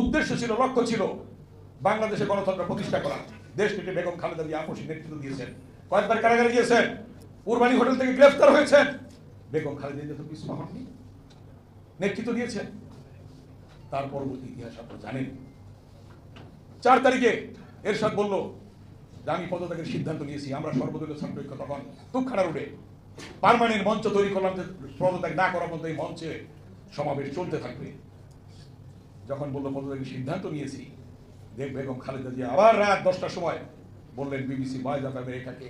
উদ্দেশ্য ছিল, লক্ষ্য ছিল বাংলাদেশে গণতন্ত্র প্রতিষ্ঠা করা। দেশটিকে বেগম খালেদা জিয়া আপসী নেতৃত্ব দিয়েছেন। কয়েকবার কারাগারে গিয়েছেন উরবানি হোটেল থেকে গ্রেফতার হয়েছেন। বেগম খালেদা জিয়া তো পিছপা হননি। নেতৃত্ব দিয়েছেন। তার পরবর্তী ইতিহাস আপনারা জানেন। চার তারিখে এরশাদ বলল, যে আমি পদত্যাগের সিদ্ধান্ত নিয়েছি, আমরা সর্বদলীয় ছাত্র ঐক্য তখন তুপখানা রোডে পার্মানেন্ট মঞ্চ তৈরি করলাম যে পদত্যাগ না করার মতো এই মঞ্চে সমাবেশ চলতে থাকবে। যখন বলল পদত্যাগের সিদ্ধান্ত নিয়েছি। দেখ বেগম খালেদা জিয়া আবার রাত দশটার সময় বললেন, বিবিসি ভয়েস অফ আমেরিকাকে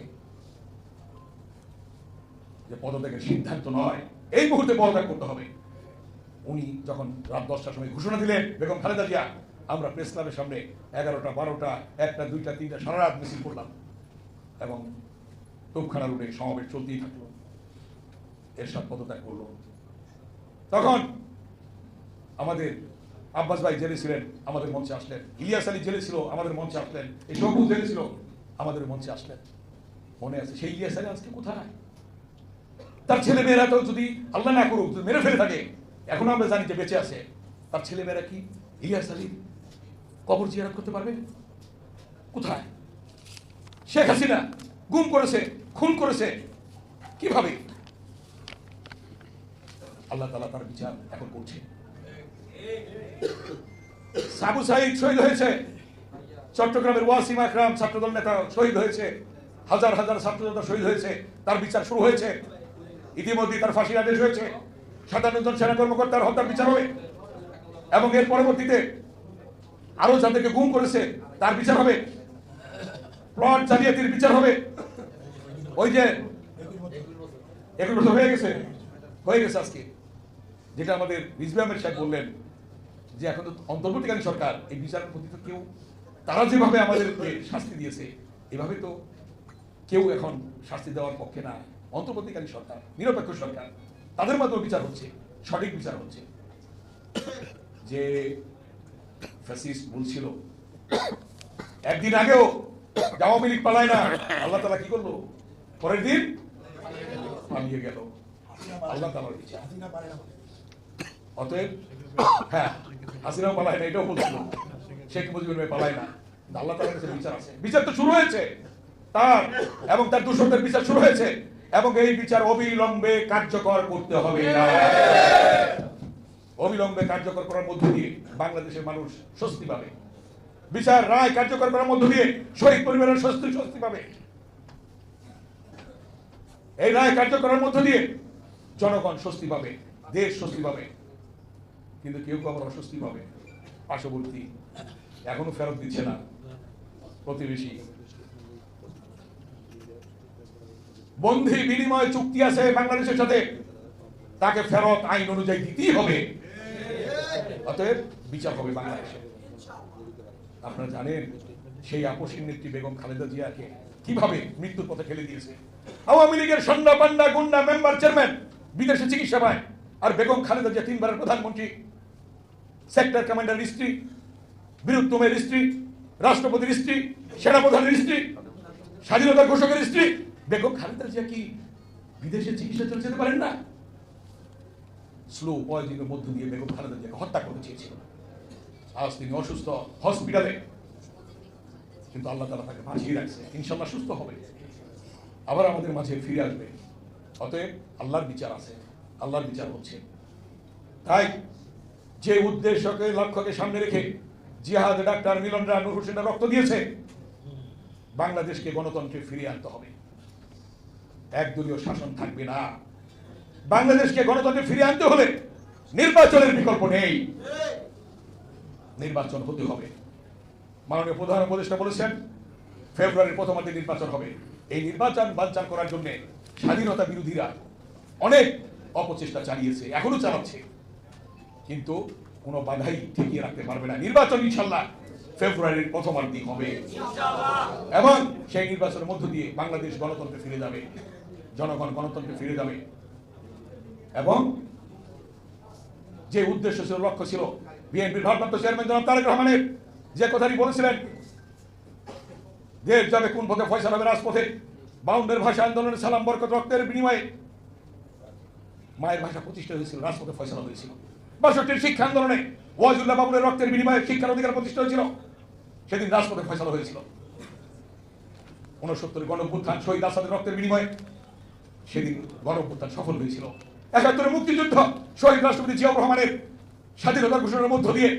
যে পদত্যাগের সিদ্ধান্ত নয়, এই মুহূর্তে পদত্যাগ করতে হবে। উনি যখন রাত দশটার সময় ঘোষণা দিলেন, বেগম খালেদা জিয়া, আমরা প্রেস ক্লাবের সামনে এগারোটা, বারোটা, একটা, দুইটা, তিনটা, সারা রাত মিছিল করলাম। এবং তোপখানা রুটে সমাবেশ চলতেই থাকল। এরশাদ পদত্যাগ করল। তখন আমাদের আব্বাস ভাই জেলে ছিলেন, আমাদের মঞ্চে আসলেন। ইলিয়াস আলী জেলে ছিল, আমাদের মঞ্চে আসলেন। এই সবু জেলে ছিল, আমাদের মঞ্চে আসলেন। মনে আছে, সেই ইলিয়াস আলী আজকে কোথায়? তার ছেলে মেয়েরা তো যদি আল্লাহ না করুক মেরে ফেলে থাকে, এখন আমরা জানি যে বেঁচে আছে। তার ছেলে মেয়েরা কি ইলিয়াস আলী কবর জিয়ারত করতে পারবে? কোথায়? শেখ হাসিনা গুম করেছে, খুন করেছে, কীভাবে? আল্লাহ তালা তার বিচার এখন করছে। সাবু সাইদ শহীদ হয়েছে। চট্টগ্রামের ওয়াসিম আকরাম ছাত্রদল নেতা শহীদ হয়েছে। হাজার হাজার ছাত্রদল শহীদ হয়েছে। তার বিচার শুরু হয়েছে। ইতিমধ্যে তার ফাঁসির আদেশ হয়েছে। সাতান্ন জন সেনা কর্মকর্তার হত্যার বিচার হবে। এবং এর পরবর্তীতে আরও যাদেরকে গুম করেছে, তার বিচার হবে। প্লট জালিয়াতির বিচার হবে। ওই যে এগুলো হয়ে গেছে। হয়ে গেছে আজকে। যেটা আমাদের রিজভি সাহেব বললেন যে এখন তো অন্তর্বর্তীকালীন সরকার, এই বিচার প্রতি তো কেউ, তারা যেভাবে আমাদেরকে শাস্তি দিয়েছে, এভাবে তো কেউ এখন শাস্তি দেওয়ার পক্ষে না। অন্তর্বর্তীকালীন সরকার, নিরপেক্ষ সরকার, তাদের মাধ্যমে বিচার হচ্ছে, সঠিক বিচার হচ্ছে। যে ফ্যাসিস্ট বলছিল একদিন আগেও আওয়ামী লীগ পালায় না, আল্লাহ তালা কি করল? পরের দিন পালিয়ে গেল। আল্লাহ তালার বিচার। অতএব হ্যাঁ হাসিনাও পালায় না, এটাও বলছিল। শেখ মুজিবুর পালায় না। আল্লাহ কাছে বিচার আছে। বিচার তো শুরু হয়েছে। তার এবং তার বিচার শুরু হয়েছে। এবং এই বিচার অবিলম্বে কার্যকর করতে হবে অবিলম্বে কার্যকর করার মধ্য দিয়ে বাংলাদেশের মানুষ স্বস্তি পাবে। বিচার রায় কার্যকর করার মধ্য দিয়ে শহীদ পরিবারের স্বস্তি স্বস্তি পাবে। এই রায় কার্যকর করার মধ্য দিয়ে জনগণ স্বস্তি পাবে, দেশ স্বস্তি পাবে। কিন্তু কেউ কেউ আবার অস্বস্তি পাবে? পার্শ্ববর্তী এখনও ফেরত দিচ্ছে না প্রতিবেশী। বন্ধি বিনিময় চুক্তি আছে বাংলাদেশের সাথে। তাকে ফেরত আইন অনুযায়ী দিতেই হবে। অতএব বিচার হবে বাংলাদেশে। আপনারা জানেন, সেই আপসীর নেত্রী বেগম খালেদা জিয়াকে কীভাবে মৃত্যুর পথে ফেলে দিয়েছে? আওয়ামী লীগের সন্ধ্যা পান্ডা গুন্ডা মেম্বার চেয়ারম্যান, বিদেশে চিকিৎসা পায়। আর বেগম খালেদা জিয়া তিনবারের প্রধানমন্ত্রী সেক্টর কমান্ডার স্ত্রী বীরুত্তমের স্ত্রী, রাষ্ট্রপতির স্ত্রী, সেনাপ্রধানের স্ত্রী, স্বাধীনতা ঘোষকের স্ত্রী। বেগম খালেদা জিয়া কি বিদেশে চিকিৎসা চলে যেতে পারেন না? স্লো পয়জনের মধ্য দিয়ে বেগম খালেদা জিয়াকে হত্যা করতে চেয়েছিল। আজ তিনি অসুস্থ হসপিটালে কিন্তু আল্লাহ তালা তাকে বাঁচিয়ে রাখছে। ইনশাল্লাহ সুস্থ হবে। আবার আমাদের মাঝে ফিরে আসবে। অতএব আল্লাহর বিচার আছে। আল্লাহর বিচার হচ্ছে। তাই যে উদ্দেশ্যকে, লক্ষ্যকে সামনে রেখে জিহাদ ডাক্তার মিলনরা নূর হোসেনরা রক্ত দিয়েছে, বাংলাদেশকে গণতন্ত্রে ফিরিয়ে আনতে হবে। একদলীয় শাসন থাকবে না। বাংলাদেশকে গণতন্ত্রে ফিরিয়ে আনতে হলে নির্বাচনের বিকল্প নেই। নির্বাচন হতে হবে। মাননীয় প্রধান উপদেষ্টা বলেছেন, ফেব্রুয়ারির প্রথমার্ধে নির্বাচন হবে। এই নির্বাচন বানচাল করার জন্য স্বাধীনতা বিরোধীরা অনেক অপচেষ্টা চালিয়েছে এখনও চালাচ্ছে। কিন্তু কোনো বাধাই ঠেকিয়ে রাখতে পারবে না। নির্বাচন ইনশাল্লাহ ফেব্রুয়ারির প্রথমার্ধে হবে। এবং সেই নির্বাচনের মধ্য দিয়ে বাংলাদেশ গণতন্ত্রে ফিরে যাবে। জনগণ গণতন্ত্রে ফিরে যাবে। এবং যে উদ্দেশ্য ছিল লক্ষ্য ছিল বিএনপির ভারপ্রাপ্ত চেয়ারম্যান জনাব তারেক রহমানের। যে কথাটি বলেছিলেন দেশ যাবে কোন পথে ফয়সাল হবে রাজপথে। বাউন্ডের ভাষা আন্দোলনের সালাম বরকত রক্তের বিনিময়ে মায়ের ভাষা প্রতিষ্ঠা হয়েছিল, রাজপথে ফয়সলা হয়েছিল। বাষট্টির শিক্ষা আন্দোলনে ওয়াজুল্লাহ বাবুরের রক্তের বিনিময়ে শিক্ষার অধিকার প্রতিষ্ঠা হয়েছিল। সেদিন রাজপথে ফয়সালা হয়েছিল। উনসত্তর গণভ্যুত্থান শহীদ আসাদের রক্তের বিনিময়ে সেদিন গণভ্যুত্থান সফল হয়েছিল। একাত্তরের মুক্তিযুদ্ধ, শহীদ রাষ্ট্রপতি জিয়াউর রহমানের স্বাধীনতার ঘোষণার মধ্য দিয়ে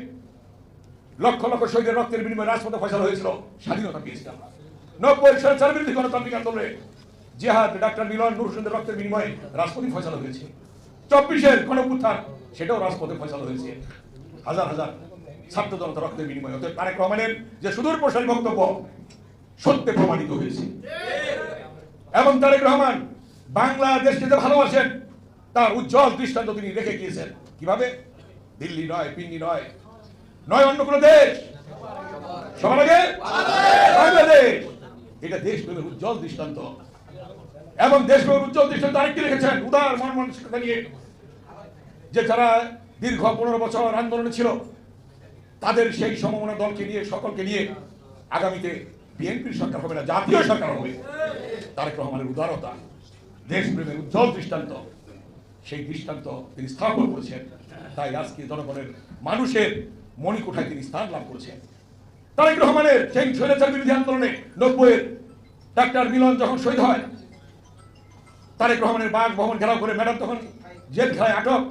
লক্ষ লক্ষ শহীদের রক্তের বিনিময়ে রাজপথে ফয়সালা হয়েছিল। স্বাধীনতা পেয়েছি নব্বই স্বৈরাচার বিরোধী গণতান্ত্রিক আন্দোলনে জিহাদ ডাক্তার মিলন নুর রক্তের বিনিময়ে রাজপথে ফয়সালা হয়েছে। চব্বিশের গণভ্যুত্থান সেটাও রাজপথে ফয়সালা হয়েছে। হাজার হাজার ছাত্র জনতা রক্তের বিনিময়ে। অতএব তারেক রহমানের যে সুদূর প্রসারী বক্তব্য, সত্যে প্রমাণিত হয়েছে। এবং তারেক রহমান বাংলাদেশকে যে ভালোবাসেন, তার উজ্জ্বল দৃষ্টান্ত তিনি রেখে গিয়েছেন। কীভাবে? দিল্লি নয়, পিন্ডি নয় নয় অন্য কোনো দেশ। সবার আগে বাংলাদেশ। এটা দেশপ্রেমের উজ্জ্বল দৃষ্টান্ত। এবং দেশপ্রেমের উজ্জ্বল দৃষ্টান্ত আরেকটি রেখেছেন, উদার মন নিয়ে। যে যারা দীর্ঘ পনেরো বছর আন্দোলনে ছিল, তাদের সেই সমমনা দলকে নিয়ে, সকলকে নিয়ে আগামীতে বিএনপির সরকার হবে না, জাতীয় সরকার হবে। তারেক রহমানের উদারতা, দেশপ্রেমের উজ্জ্বল দৃষ্টান্ত, সেই দৃষ্টান্ত তিনি স্থাপন করেছেন। তাই আজকে জনগণের মানুষের মণিকোঠায় তিনি স্থান লাভ করেছেন। তারেক রহমানের সেই স্বৈরাচার বিরোধী আন্দোলনে নব্বইয়ের ডাক্তার মিলন যখন শহীদ হয়, তারেক রহমানের বাঘ ভবন ঘেরাও করে ম্যাডাম তখন জেল খেলায় আটক।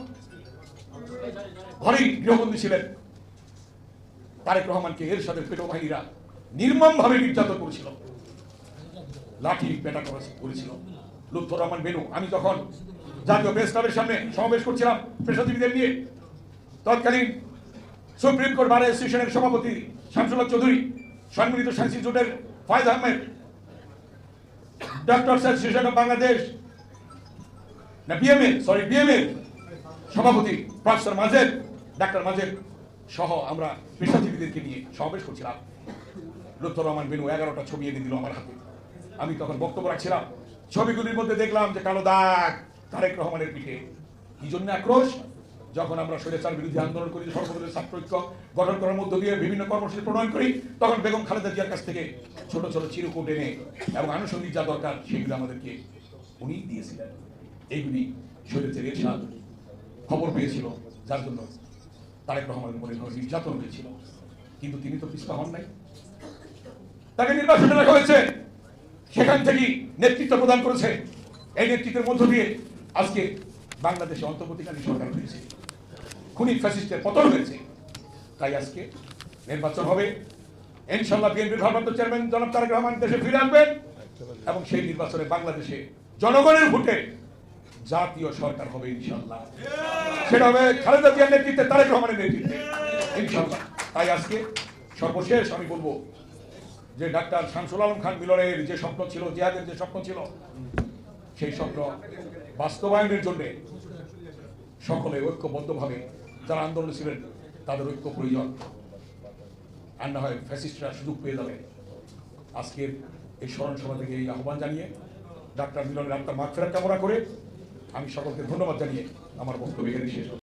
ঘরেই গৃহবন্দী ছিলেন। তারেক রহমানকে এর সাথে পেটো বাহিনীরা নির্মমভাবে নির্যাতন করেছিল। লাঠি পেটা করেছিল। লুৎফর রহমান বেনু, আমি তখন জাতীয় প্রেস ক্লাবের সামনে সমাবেশ করছিলাম পেশাজীবীদের নিয়ে, তৎকালীন সুপ্রিম কোর্ট বার অ্যাসোসিয়েশনের সভাপতি শামসুল হক চৌধুরী, সম্মিলিত সায়েন্স ইনস্টিটিউটের Fayed Ahmed, doctor association of Bangladesh, না বিএমএ সরি বিএমএ সভাপতি, প্রফেসর মাজেদ, ডাক্তার মাজেদ সহ আমরা পেশাজীবীদেরকে নিয়ে সমাবেশ করছিলাম। লুৎফর রহমান বেনু এগারোটা ছবি এনে দিল আমার হাতে। আমি তখন বক্তব্য রাখছিলাম। ছবিগুলির মধ্যে দেখলাম যে কালো দাগ, তারেক রহমানের পিঠে। কি জন্য আক্রোশ? যখন আমরা স্বৈরাচার বিরুদ্ধে আন্দোলন করি সর্বদলীয় ছাত্র ঐক্য গঠন করার মধ্য দিয়ে বিভিন্ন কর্মসূচি প্রণয়ন করি, তখন বেগম খালেদা জিয়ার কাছ থেকে ছোট ছোট চিরকুট এনে এবং আনুষঙ্গিক যা দরকার, সেগুলো আমাদেরকে উনি দিয়েছিলেন। এইগুলি স্বৈরাচার এরশাদ খবর পেয়েছিল, যার জন্য তারেক রহমানের উপরে নির্যাতন হয়েছিল। কিন্তু তিনি তো পিছপা হন নাই। তাকে নির্বাচনে রাখা হয়েছে। সেখান থেকেই নেতৃত্ব প্রদান করেছে। এই নেতৃত্বের মধ্য দিয়ে আজকে বাংলাদেশে অন্তর্বর্তীকালীন সরকার হয়েছে। খুনি ফ্যাসিস্টের পতন হয়েছে। তাই আজকে নির্বাচন হবে। ইনশাল্লাহ বিএনপির ভারপ্রাপ্ত চেয়ারম্যান জনাব তারেক রহমান দেশে ফিরে আসবেন এবং সেই নির্বাচনে বাংলাদেশে জনগণের ভোটে জাতীয় সরকার হবে ইনশাল্লাহ সেটা হবে খালেদা জিয়ার নেতৃত্বে, তারেক রহমানের নেতৃত্বে। ইনশাল্লাহ তাই আজকে সর্বশেষ আমি বলব যে ডাক্তার শামসুল আলম খান মিলনের যে স্বপ্ন ছিল, জিহাদের যে স্বপ্ন ছিল, সেই স্বপ্ন বাস্তবায়নের জন্য সকলে ঐক্যবদ্ধভাবে যারা আন্দোলনে ছিলেন, তাদের ঐক্য প্রয়োজন। আর না হয় ফ্যাসিস্টরা সুযোগ পেয়ে যাবে। আজকের এই স্মরণ সভা থেকে এই আহ্বান জানিয়ে ডাক্তার মিলনের আত্মার মাঠ ফেরার কামনা করে আমি সকলকে ধন্যবাদ জানিয়ে আমার বক্তব্য এখানে শেষ